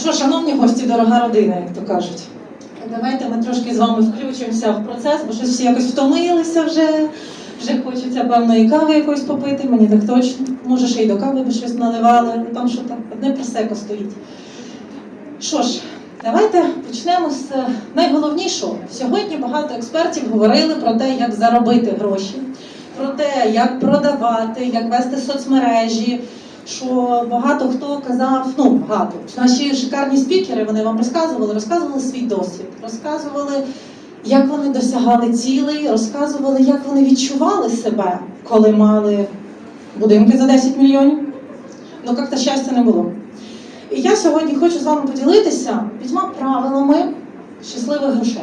Що, шановні гості, дорога родина, як то кажуть. Давайте ми трошки з вами включимося в процес, бо щось всі якось втомилися вже. Вже хочеться певної кави якоїсь попити, мені так точно. Може, ще й до кави би щось наливали, але там що там, одне просеко стоїть. Що ж, давайте почнемо з е, найголовнішого. Сьогодні багато експертів говорили про те, як заробити гроші, про те, як продавати, як вести соцмережі. Що багато хто казав, ну багато наші шикарні спікери, вони вам розказували, розказували свій досвід, розказували, як вони досягали цілей, розказували, як вони відчували себе, коли мали будинки за 10 мільйонів. Ну як то щастя не було. І я сьогодні хочу з вами поділитися п'ятьма правилами щасливих грошей.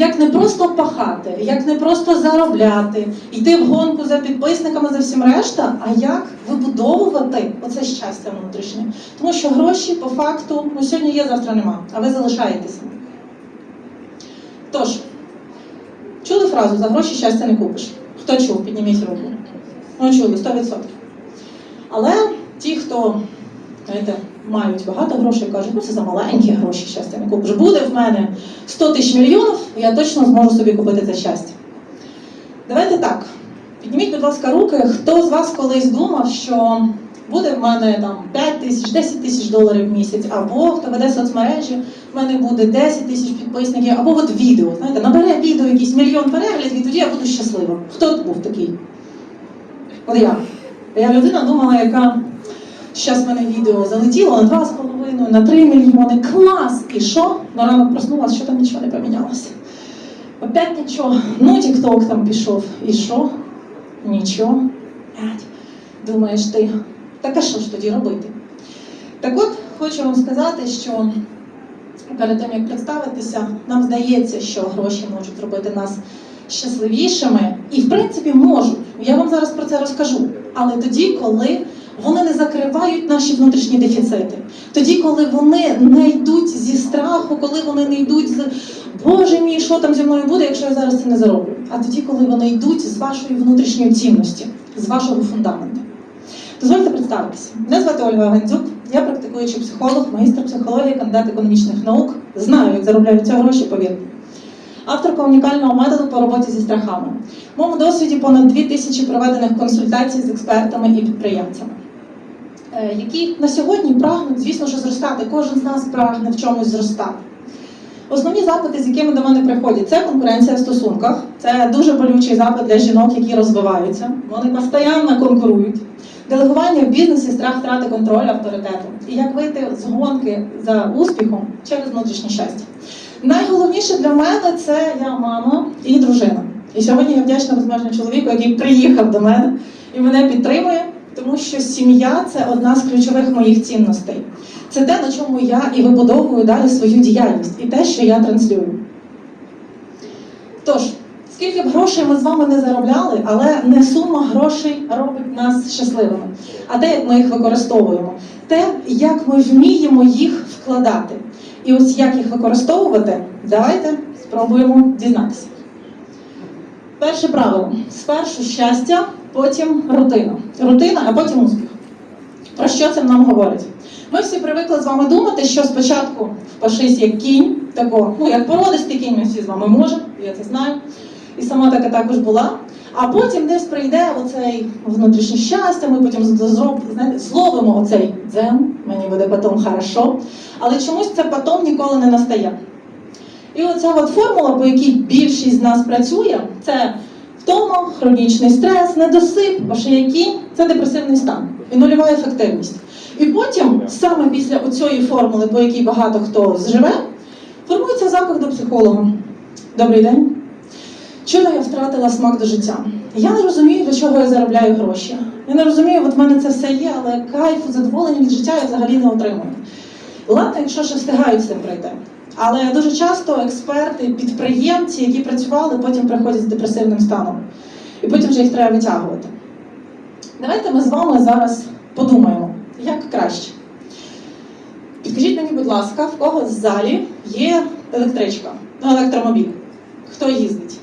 Як не просто пахати, як не просто заробляти, йти в гонку за підписниками, за всім решта, а як вибудовувати оце щастя внутрішнє. Тому що гроші по факту ну, сьогодні є, завтра нема, а ви залишаєтеся. Тож, чули фразу за гроші щастя не купиш. Хто чув? Підніміть руку. Ну, чули, 100%. Але ті, хто знаєте, мають багато грошей, кажуть, ну це за маленькі гроші щастя не купиш. Буде в мене 100 тисяч мільйонів, я точно зможу собі купити це щастя. Давайте так. Підніміть, будь ласка, руки, хто з вас колись думав, що буде в мене там 5 тисяч, 10 тисяч доларів в місяць, або хто веде соцмережі, в мене буде 10 тисяч підписників, або от відео. Знаєте, набере відео якийсь мільйон переглядів, і тоді я буду щаслива. Хто був такий? От я. Я людина думала, яка Зараз в мене відео залетіло на 2,5, на 3 мільйони. Клас! І що? На ранок проснулася, що там нічого не помінялося. Опять нічого. Ну, тік-ток там пішов. І що? Нічого. Думаєш ти, так а що ж тоді робити? Так от, хочу вам сказати, що перед тим, як представитися, нам здається, що гроші можуть робити нас щасливішими. І, в принципі, можуть. Я вам зараз про це розкажу. Але тоді, коли вони не закривають наші внутрішні дефіцити. Тоді, коли вони не йдуть зі страху, коли вони не йдуть з Боже мій, що там зі мною буде, якщо я зараз це не зароблю. А тоді, коли вони йдуть з вашої внутрішньої цінності, з вашого фундаменту. Дозвольте представитися. Мене звати Ольга Гандзюк, я практикуючий психолог, магістр психології, кандидат економічних наук. Знаю, як заробляються гроші, повірте. Авторка унікального методу по роботі зі страхами. В моєму досвіді понад 2 тисячі проведених консультацій з експертами і підприємцями, які на сьогодні прагнуть, звісно, що зростати. Кожен з нас прагне в чомусь зростати. Основні запити, з якими до мене приходять, це конкуренція в стосунках. Це дуже болючий запит для жінок, які розвиваються. Вони постійно конкурують. Делегування в бізнесі, страх втрати контролю, авторитету. І як вийти з гонки за успіхом через внутрішнє щастя. Найголовніше для мене це я мама і дружина. І сьогодні я вдячна безмежно чоловіку, який приїхав до мене і мене підтримує, тому що сім'я це одна з ключових моїх цінностей. Це те, на чому я і вибудовую далі свою діяльність, і те, що я транслюю. Тож, скільки б грошей ми з вами не заробляли, але не сума грошей робить нас щасливими, а те, як ми їх використовуємо, те, як ми вміємо їх вкладати. І ось як їх використовувати, давайте спробуємо дізнатися. Перше правило: спершу щастя, потім рутина. Рутина, а потім успіх. Про що це нам говорить? Ми всі привикли з вами думати, що спочатку впашись як кінь, тако, ну як породистий кінь, ми всі з вами можемо, я це знаю. І сама така також була. А потім десь прийде оцей внутрішнє щастя, ми потім зроб, знаєте, зловимо оцей дзен, мені буде потім хорошо. Але чомусь це потім ніколи не настає. І оця от формула, по якій більшість з нас працює, це втома, хронічний стрес, недосип, кінь – це депресивний стан і нульова ефективність. І потім, саме після оцієї формули, по якій багато хто зживе, формується запах до психолога. Добрий день. Чого я втратила смак до життя? Я не розумію, для чого я заробляю гроші. Я не розумію, от в мене це все є, але кайфу, задоволення від життя я взагалі не отримую. Ладно, якщо ще встигають з цим пройти. Але дуже часто експерти, підприємці, які працювали, потім приходять з депресивним станом. І потім вже їх треба витягувати. Давайте ми з вами зараз подумаємо, як краще. Підкажіть мені, будь ласка, в кого в залі є електричка, ну, електромобіль? Хто їздить?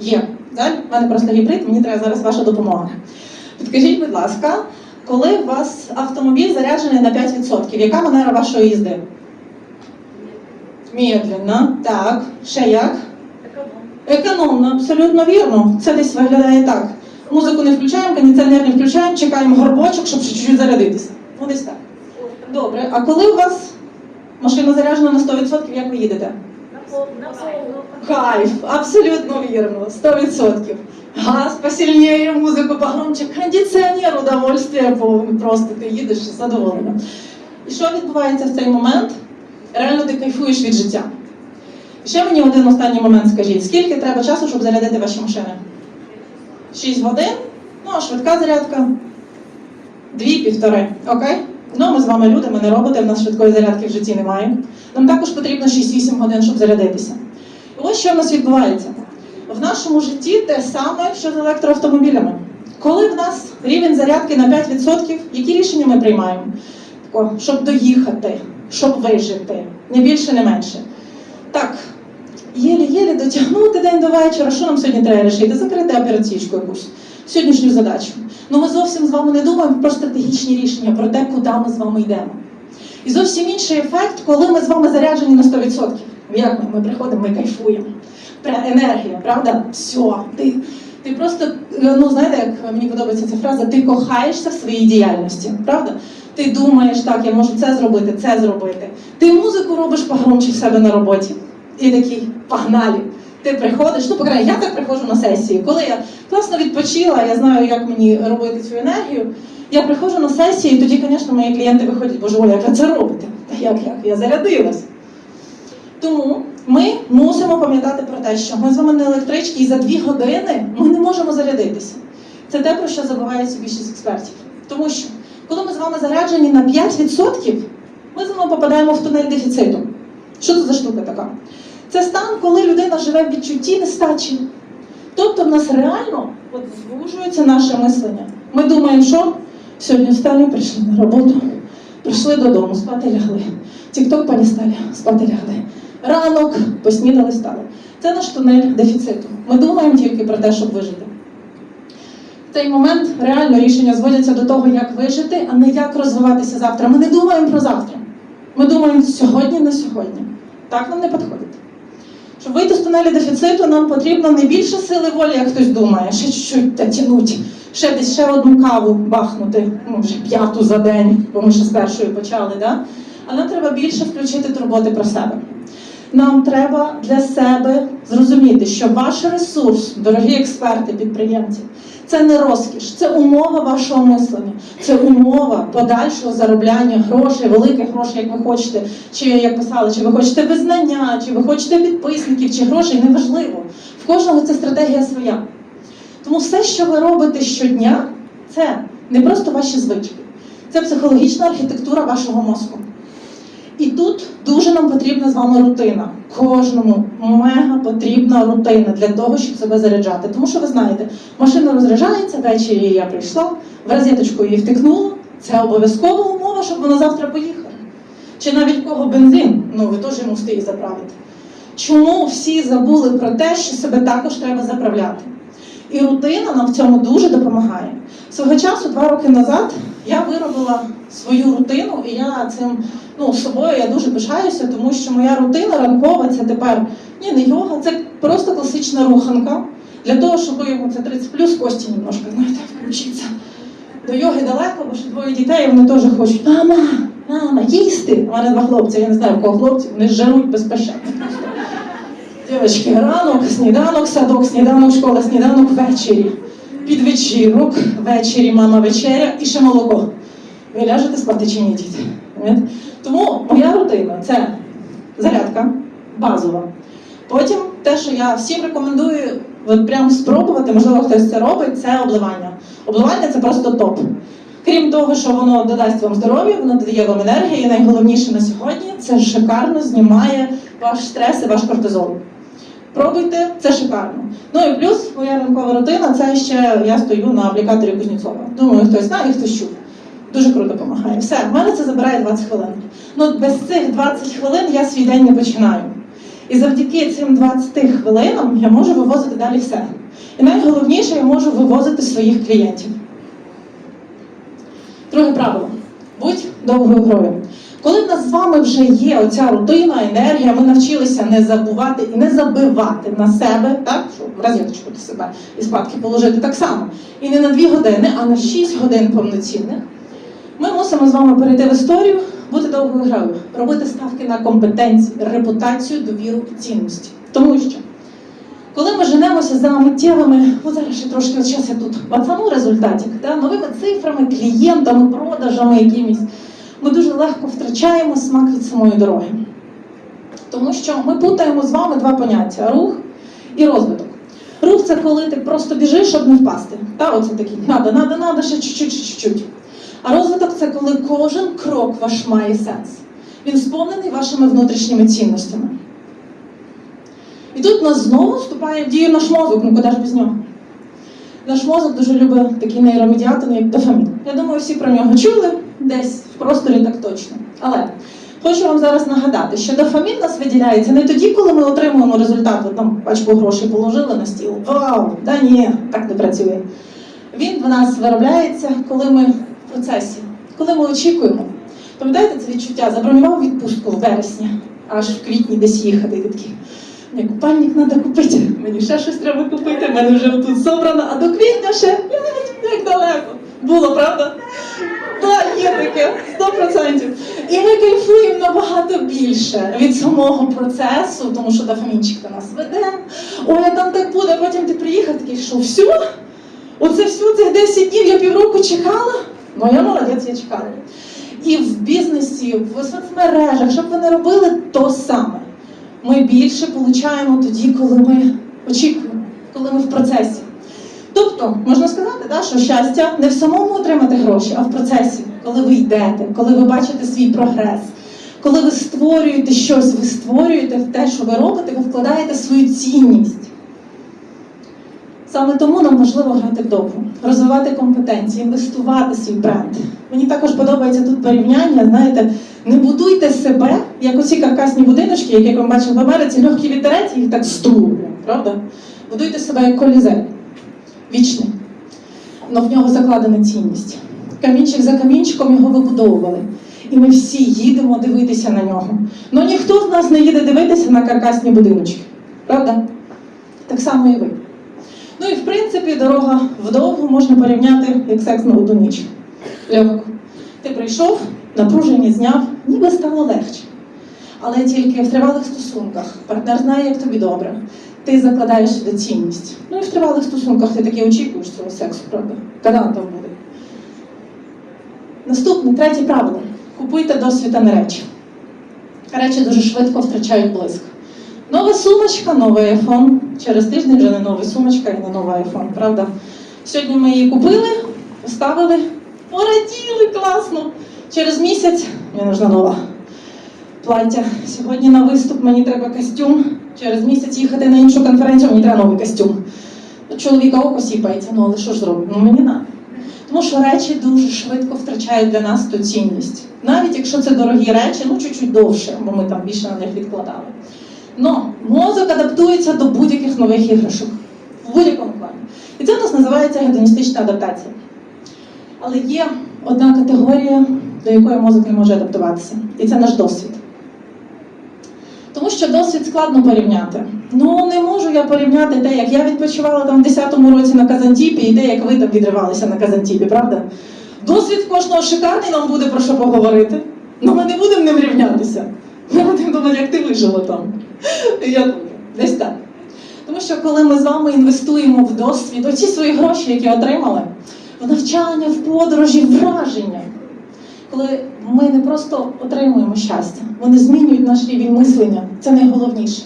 Є. Далі? У мене просто гібрид, мені треба зараз ваша допомога. Підкажіть, будь ласка, коли у вас автомобіль заряджений на 5%, яка манера вашої їзди? Медленно. Так. Ще як? Економно, абсолютно вірно. Це десь виглядає так. Музику не включаємо, кондиціонер не включаємо, чекаємо горбочок, щоб ще чуть-чуть зарядитися. Ну, десь так. Добре. А коли у вас машина заряджена на 100%, як ви їдете? Кайф, абсолютно вірно, 100%. Газ посильніше, музику погромче, кондиціонер, удовольствие повне, просто ти їдеш задоволена. І що відбувається в цей момент? Реально ти кайфуєш від життя. Ще мені один останній момент скажіть, скільки треба часу, щоб зарядити ваші машини? 6 годин? Ну, а швидка зарядка? Дві-півтори. Окей? Ну, ми з вами люди, ми не роботи, в нас швидкої зарядки в житті немає. Нам також потрібно 6-8 годин, щоб зарядитися. І ось що в нас відбувається. В нашому житті те саме, що з електроавтомобілями. Коли в нас рівень зарядки на 5%, які рішення ми приймаємо? Щоб доїхати, щоб вижити, не більше, не менше. Так, єлі-єлі дотягнути день до вечора. Що нам сьогодні треба рішити? Закрити операційку якусь, сьогоднішню задачу. Ну ми зовсім з вами не думаємо про стратегічні рішення, про те, куди ми з вами йдемо. І зовсім інший ефект, коли ми з вами заряджені на 100%. Як ми? Ми приходимо, ми кайфуємо. Енергія, правда? Все. Ти, ти просто, ну знаєте, як мені подобається ця фраза, ти кохаєшся в своїй діяльності, правда? Ти думаєш, так, я можу це зробити, це зробити. Ти музику робиш погромче в себе на роботі. І такий, погнали. Ти приходиш, ну, по крайній, я так приходжу на сесії. Коли я класно відпочила, я знаю, як мені робити цю енергію. Я приходжу на сесії, і тоді, звісно, мої клієнти виходять, боже, Оля, як ви це робите? Та як, як? Я зарядилась. Тому ми мусимо пам'ятати про те, що ми з вами не електрички, і за дві години ми не можемо зарядитися. Це те, про що забувається більшість експертів. Тому що, коли ми з вами заряджені на 5%, ми з вами попадаємо в тунель дефіциту. Що це за штука така? Це стан, коли людина живе в відчутті нестачі. Тобто в нас реально от, звужується наше мислення. Ми думаємо, що сьогодні встали, прийшли на роботу, прийшли додому, спати лягли. Тікток полістали, спати лягли. Ранок поснідали, стали. Це наш тунель дефіциту. Ми думаємо тільки про те, щоб вижити. Цей момент реально рішення зводяться до того, як вижити, а не як розвиватися завтра. Ми не думаємо про завтра. Ми думаємо сьогодні на сьогодні. Так нам не підходить. Щоб вийти з тунелю дефіциту, нам потрібно не більше сили волі, як хтось думає, ще чуть-чуть дотягнути, ще десь ще одну каву бахнути, ну вже п'яту за день, бо ми ще з першої почали. Да? А нам треба більше включити турботи про себе. Нам треба для себе зрозуміти, що ваш ресурс, дорогі експерти, підприємці, це не розкіш, це умова вашого мислення, це умова подальшого заробляння грошей, великих грошей, як ви хочете, чи як писали, чи ви хочете визнання, чи ви хочете підписників, чи грошей, неважливо. В кожного це стратегія своя. Тому все, що ви робите щодня, це не просто ваші звички, це психологічна архітектура вашого мозку. І тут дуже нам потрібна з вами рутина. Кожному мега потрібна рутина для того, щоб себе заряджати. Тому що ви знаєте, машина розряджається, ввечері я прийшла, в розеточку її втикнула. Це обов'язкова умова, щоб вона завтра поїхала. Чи навіть кого бензин, ну ви теж мусите її заправити. Чому всі забули про те, що себе також треба заправляти? І рутина нам в цьому дуже допомагає. Свого часу, два роки назад, я виробила свою рутину, і я цим ну, собою я дуже пишаюся, тому що моя рутина ранкова це тепер ні, не йога, це просто класична руханка. Для того, щоб йому це 30 плюс, кості немножко, знаєте, включиться. До йоги далеко, бо ще двоє дітей, вони теж хочуть. Мама, мама, їсти. У мене два хлопці, я не знаю, в кого хлопці, вони жаруть безпечно. Дівчатки, ранок, сніданок, садок, сніданок, школа, сніданок ввечері. Під вечірок, ввечері мама вечеря і ще молоко. Ви ляжете спати чи ні, діти? Тому моя рутина це зарядка базова. Потім те, що я всім рекомендую от прям спробувати, можливо, хтось це робить, це обливання. Обливання це просто топ. Крім того, що воно додасть вам здоров'я, воно додає вам енергію, і найголовніше на сьогодні це шикарно знімає ваш стрес і ваш кортизол. Пробуйте, це шикарно. Ну і плюс моя ранкова рутина це ще я стою на аплікаторі Кузнєцова. Думаю, хтось знає, хтось чув. Дуже круто допомагає. Все, в мене це забирає 20 хвилин. Ну без цих 20 хвилин я свій день не починаю. І завдяки цим 20 хвилинам я можу вивозити далі все. І найголовніше, я можу вивозити своїх клієнтів. Друге правило. Будь довгою грою. Коли в нас з вами вже є оця рутина, енергія, ми навчилися не забувати і не забивати на себе, так, щоб роз'єднувати себе і спадки положити так само. І не на 2 години, а на 6 годин повноцінних. Ми мусимо з вами перейти в історію, бути довгою робити ставки на компетенцію, репутацію, довіру і цінності. Тому що коли ми женемося за миттєвими, ну зараз ще трошки зараз я тут пацану результатів, да, новими цифрами, клієнтами, продажами якимись, ми дуже легко втрачаємо смак від самої дороги. Тому що ми путаємо з вами два поняття рух і розвиток. Рух це коли ти просто біжиш, щоб не впасти. Та оце такий надо, надо, надо, ще чуть-чуть, чуть-чуть. А розвиток це коли кожен крок ваш має сенс. Він сповнений вашими внутрішніми цінностями. І тут нас знову вступає в дію наш мозок, ну куди ж без нього. Наш мозок дуже любить такі нейромедіатори, як дофамін. Я думаю, всі про нього чули десь в просторі так точно. Але хочу вам зараз нагадати, що дофамін нас виділяється не тоді, коли ми отримуємо результат, от там пачку грошей положили на стіл. Вау! Да ні, так не працює. Він в нас виробляється, коли ми в процесі, коли ми очікуємо. Пам'ятаєте це відчуття? Забронював відпустку в вересні, аж в квітні десь їхати. І ти мені купальник треба купити, мені ще щось треба купити, мене вже тут собрано, а до квітня ще як далеко. Було, правда? Так, є таке, 100%. І ми кайфуємо набагато більше від самого процесу, тому що дофамінчик до нас веде. Ой, а там так буде, потім ти приїхав такий, що все? Оце все цих 10 днів я півроку чекала. Ну я молодець, я чекала. І в бізнесі, в соцмережах, щоб ви не робили то саме. Ми більше получаємо тоді, коли ми очікуємо, коли ми в процесі. Тобто, можна сказати, да, що щастя не в самому отримати гроші, а в процесі, коли ви йдете, коли ви бачите свій прогрес, коли ви створюєте щось, ви створюєте в те, що ви робите, ви вкладаєте свою цінність. Саме тому нам важливо грати вдовго, розвивати компетенції, інвестувати свій бренд. Мені також подобається тут порівняння. Знаєте, не будуйте себе, як оці каркасні будиночки, які як ми бачимо в Америці, легкий вітерець, і їх так здує, правда? Будуйте себе як колізей, вічний. Но в нього закладена цінність. Камінчик за камінчиком його вибудовували. І ми всі їдемо дивитися на нього. Ну ніхто з нас не їде дивитися на каркасні будиночки. Правда? Так само і ви. Ну і в принципі дорога вдовгу можна порівняти як секс на одну ніч. Легко. Ти прийшов, напруження зняв, ніби стало легше. Але тільки в тривалих стосунках партнер знає, як тобі добре. Ти закладаєш сюди цінність. Ну і в тривалих стосунках ти таки очікуєш цього сексу, правда? Коли там буде? Наступне, третє правило. Купуйте досвід, а не речі. Речі дуже швидко втрачають блиск. Нова сумочка, новий iPhone. Через тиждень вже не нова сумочка і не новий iPhone, правда? Сьогодні ми її купили, поставили, пораділи класно. Через місяць мені нужна нова плаття. Сьогодні на виступ мені треба костюм. Через місяць їхати на іншу конференцію, мені треба новий костюм. Чоловіка око сіпається, ну але що ж зробити? Ну мені на. Тому що речі дуже швидко втрачають для нас ту цінність. Навіть якщо це дорогі речі, ну чуть-чуть довше, бо ми там більше на них відкладали. Но мозок адаптується до будь-яких нових іграшок в будь-якому плані. І це у нас називається гедоністична адаптація. Але є одна категорія, до якої мозок не може адаптуватися, і це наш досвід. Що досвід складно порівняти. Ну не можу я порівняти те, як я відпочивала там в 10-му році на Казантіпі, і те, як ви там відривалися на Казантіпі, правда? Досвід кожного шикарний нам буде про що поговорити. Ну ми не будемо ним рівнятися. Ми будемо думати, як ти вижила там. Я десь так. Тому що коли ми з вами інвестуємо в досвід, оці свої гроші, які отримали, в навчання, в подорожі, враження, коли ми не просто отримуємо щастя, вони змінюють наш рівень мислення. Це найголовніше.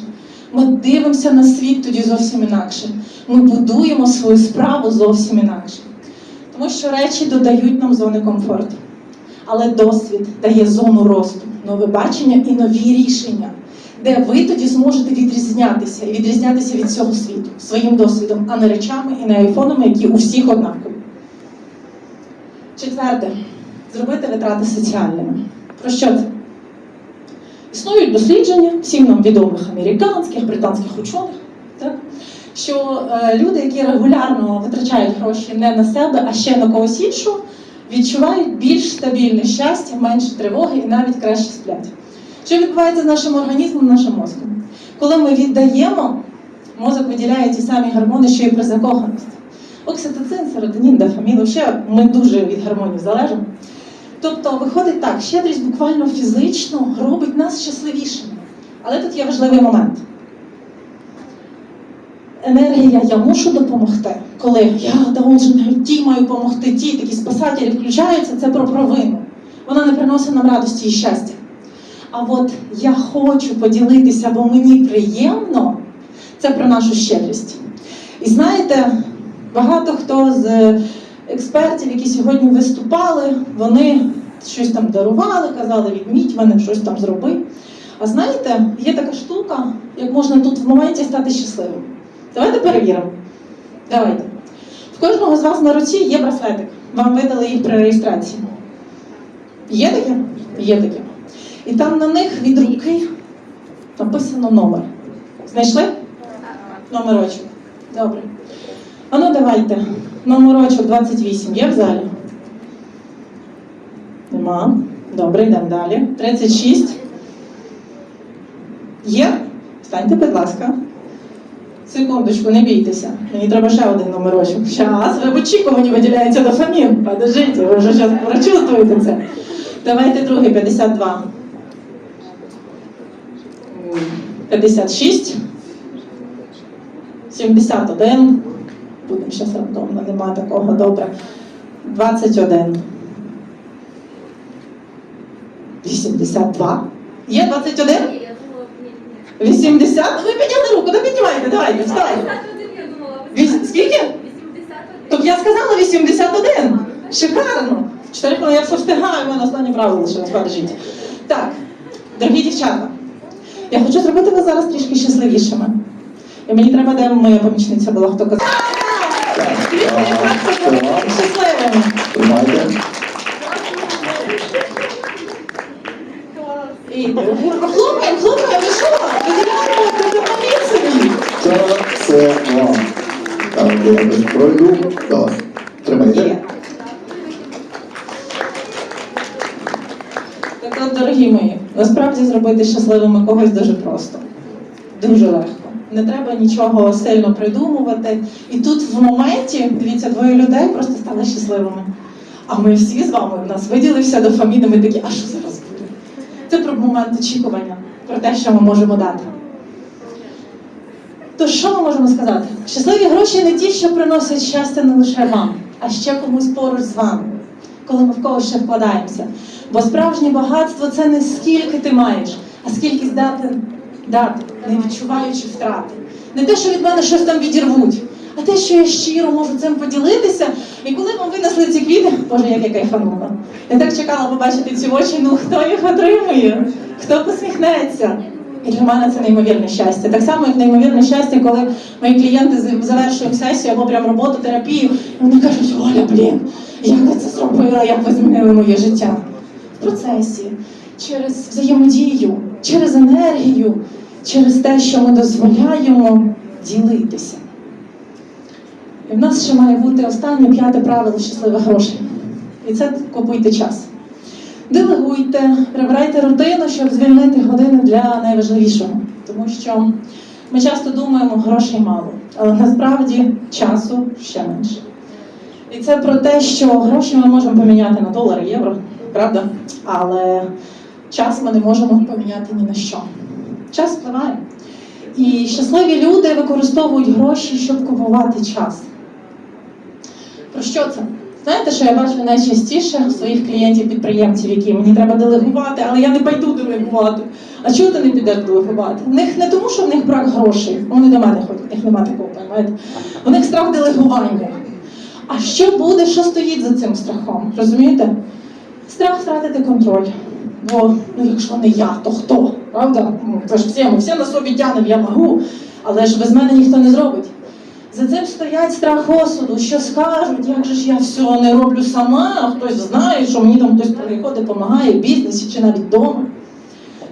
Ми дивимося на світ тоді зовсім інакше. Ми будуємо свою справу зовсім інакше. Тому що речі додають нам зони комфорту. Але досвід дає зону росту, нове бачення і нові рішення, де ви тоді зможете відрізнятися і відрізнятися від цього світу своїм досвідом, а не речами і не айфонами, які у всіх однакові. Четверте, зробити витрати соціальними. Про що це? Існують дослідження, всім нам відомих американських, британських учених, так? що е, люди, які регулярно витрачають гроші не на себе, а ще на когось іншого, відчувають більш стабільне щастя, менше тривоги і навіть краще сплять. Що відбувається з нашим організмом, нашим мозком? Коли ми віддаємо, мозок виділяє ті самі гормони, що і при закоханості. Окситоцин, серотонін, дофамін, ще ми дуже від гормонів залежимо. Тобто виходить так, щедрість буквально фізично робить нас щасливішими. Але тут є важливий момент. Енергія я мушу допомогти. Коли я должен, ті маю допомогти, ті такі спасателі включаються, це про провину. Вона не приносить нам радості і щастя. А от я хочу поділитися, бо мені приємно, це про нашу щедрість. І знаєте, багато хто з експертів, які сьогодні виступали, вони щось там дарували, казали, відміть мене, щось там зроби. А знаєте, є така штука, як можна тут в моменті стати щасливим. Давайте перевіримо. Давайте. В кожного з вас на руці є браслетик. Вам видали їх при реєстрації. Є таке? Є таке. І там на них від руки написано номер. Знайшли? Номерочок. Добре. А ну давайте. Номерочок 28 є в залі? Нема. Добре, йдемо далі. 36. Є? Встаньте, будь ласка. Секундочку, не бійтеся. Мені треба ще один номерочок. Щас, ви в очікуванні виділяється дофамін. Подождіть, ви вже зараз прочувствуєте це. Давайте другий, 52. 56. 71. Будемо зараз рандомно, нема такого добре. 21. 82. Є 21? Ні, я думала, ні, ні. 80? Ви підняли руку, ну піднімайте, давайте, вставайте. 81 я думала. Віс- Скільки? 81. Так я сказала 81. Шикарно. Чотири хвилини я все встигаю, у мене останнє правило лишилось, подождіть. Так, дорогі дівчата, я хочу зробити вас зараз трішки щасливішими. І мені треба, де моя помічниця була, хто казав. Щасливими. І хлопаємо, хлопаємо, ви що? Це вам. Так, я пройду. Тримайте. Так от, дорогі мої, насправді зробити щасливими когось дуже просто. Дуже легко. Не треба нічого сильно придумувати. І тут в моменті, дивіться, двоє людей просто стали щасливими. А ми всі з вами, в нас виділився дофамін, і ми такі, а що зараз буде? Це про момент очікування, про те, що ми можемо дати. То що ми можемо сказати? Щасливі гроші не ті, що приносять щастя не лише вам, а ще комусь поруч з вами, коли ми в когось ще вкладаємося. Бо справжнє багатство це не скільки ти маєш, а скільки здатен дати, не відчуваючи втрати. Не те, що від мене щось там відірвуть, а те, що я щиро можу цим поділитися. І коли вам винесли ці квіти, боже, як я кайфанула. Я так чекала побачити ці очі, ну хто їх отримує, хто посміхнеться. І для мене це неймовірне щастя. Так само, як неймовірне щастя, коли мої клієнти завершують сесію або прям роботу, терапію, і вони кажуть, Оля, блін, як ви це зробила, як ви змінили моє життя. В процесі, через взаємодію, через енергію, через те, що ми дозволяємо ділитися. І в нас ще має бути останнє п'яте правило щасливих грошей. І це купуйте час. Делегуйте, прибирайте рутину, щоб звільнити години для найважливішого. Тому що ми часто думаємо, грошей мало, але насправді часу ще менше. І це про те, що гроші ми можемо поміняти на долари, євро, правда? Але час ми не можемо поміняти ні на що. Час впливає. І щасливі люди використовують гроші, щоб купувати час. Про що це? Знаєте, що я бачу найчастіше у своїх клієнтів-підприємців, які мені треба делегувати, але я не пойду делегувати. А чого ти не підеш делегувати? В них не тому, що в них брак грошей, вони до мене ходять, в них немає такого, розумієте? У них страх делегування. А що буде, що стоїть за цим страхом? Розумієте? Страх втратити контроль. Бо ну, якщо не я, то хто? Правда? Ну, ж всі, ми всі на собі тянемо, я можу, але ж без мене ніхто не зробить. За цим стоять страх осуду, що скажуть, як же ж я все не роблю сама, а хтось знає, що мені там хтось приходить, допомагає в бізнесі чи навіть вдома.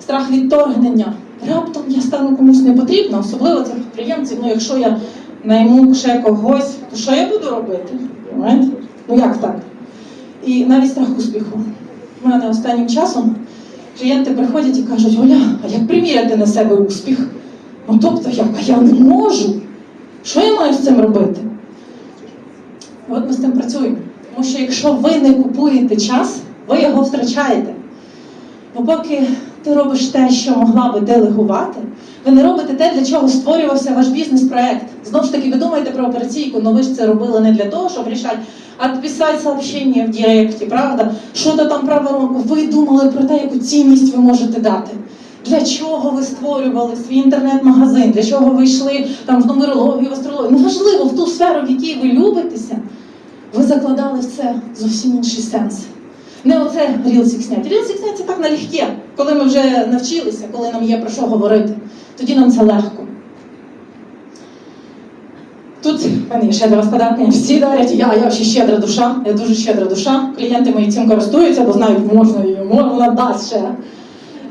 Страх відторгнення. Раптом я стану комусь не потрібна, особливо це підприємці. Ну, якщо я найму ще когось, то що я буду робити? Ну як так? І навіть страх успіху. У мене останнім часом клієнти приходять і кажуть, Оля, а як приміряти на себе успіх? Ну тобто як, а я не можу. Що я маю з цим робити? От ми з тим працюємо. Тому що якщо ви не купуєте час, ви його втрачаєте. Бо поки ти робиш те, що могла би делегувати, ви не робите те, для чого створювався ваш бізнес-проект. Знову ж таки, ви думаєте про операційку, але ви ж це робили не для того, щоб рішати, а писати сообщення в Директі, правда? Що то там право Ви думали про те, яку цінність ви можете дати. Для чого ви створювали свій інтернет-магазин? Для чого ви йшли там в нумерологію, в астрологію? Неважливо, в ту сферу, в якій ви любитеся, ви закладали в це зовсім інший сенс. Не оце рілсик зняти. Рілсик зняти так налегке, коли ми вже навчилися, коли нам є про що говорити. Тоді нам це легко. Тут в мене є щедра розкладання, всі дарять, я, я ще щедра душа, я дуже щедра душа. Клієнти мої цим користуються, бо знають, можна її, можна, дасть ще.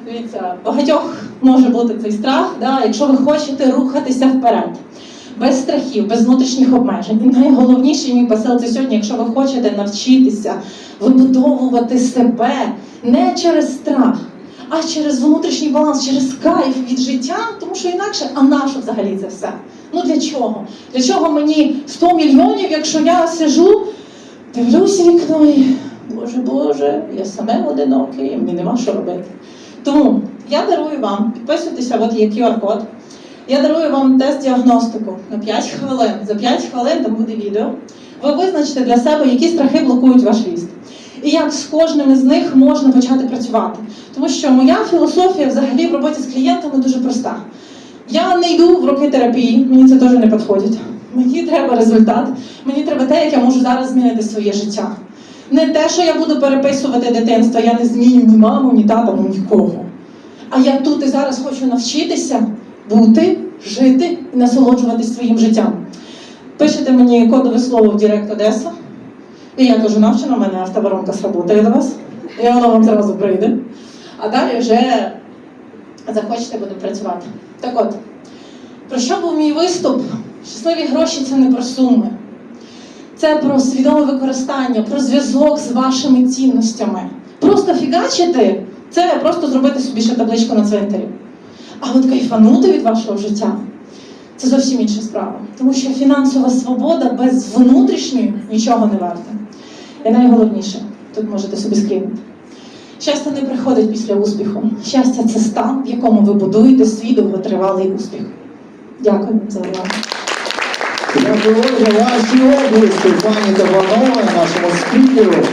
Дивіться, багатьох може бути цей страх, да, якщо ви хочете рухатися вперед, без страхів, без внутрішніх обмежень. І найголовніший мій посил це сьогодні, якщо ви хочете навчитися вибудовувати себе не через страх, а через внутрішній баланс, через кайф від життя, тому що інакше, а нащо взагалі це все? Ну для чого? Для чого мені 100 мільйонів, якщо я сижу, дивлюся вікно і Боже Боже, я саме одинокий, мені нема що робити. Тому я дарую вам, підписуйтеся, от є QR-код. Я дарую вам тест-діагностику на 5 хвилин. За 5 хвилин там буде відео. Ви визначите для себе, які страхи блокують ваш ріст. І як з кожним із них можна почати працювати. Тому що моя філософія взагалі в роботі з клієнтами дуже проста. Я не йду в роки терапії, мені це теж не підходить. Мені треба результат, мені треба те, як я можу зараз змінити своє життя. Не те, що я буду переписувати дитинство, я не зміню ні маму, ні тата, ні нікого. А я тут і зараз хочу навчитися бути, жити і насолоджуватись своїм життям. Пишете мені кодове слово в Директ Одеса, і я кажу, навчена, в мене автоворонка сработає до вас, і воно вам зразу прийде. А далі вже захочете, буду працювати. Так от, про що був мій виступ? Щасливі гроші це не про суми. Це про свідоме використання, про зв'язок з вашими цінностями. Просто фігачити це просто зробити собі ще табличку на цвинтарі. А от кайфанути від вашого життя це зовсім інша справа. Тому що фінансова свобода без внутрішньої нічого не варта. І найголовніше, тут можете собі скрінити. Щастя не приходить після успіху. Щастя це стан, в якому ви будуєте свій довготривалий успіх. Дякую за увагу. Дякую, Ольга. Ваші області, пані та панове, нашому спікеру.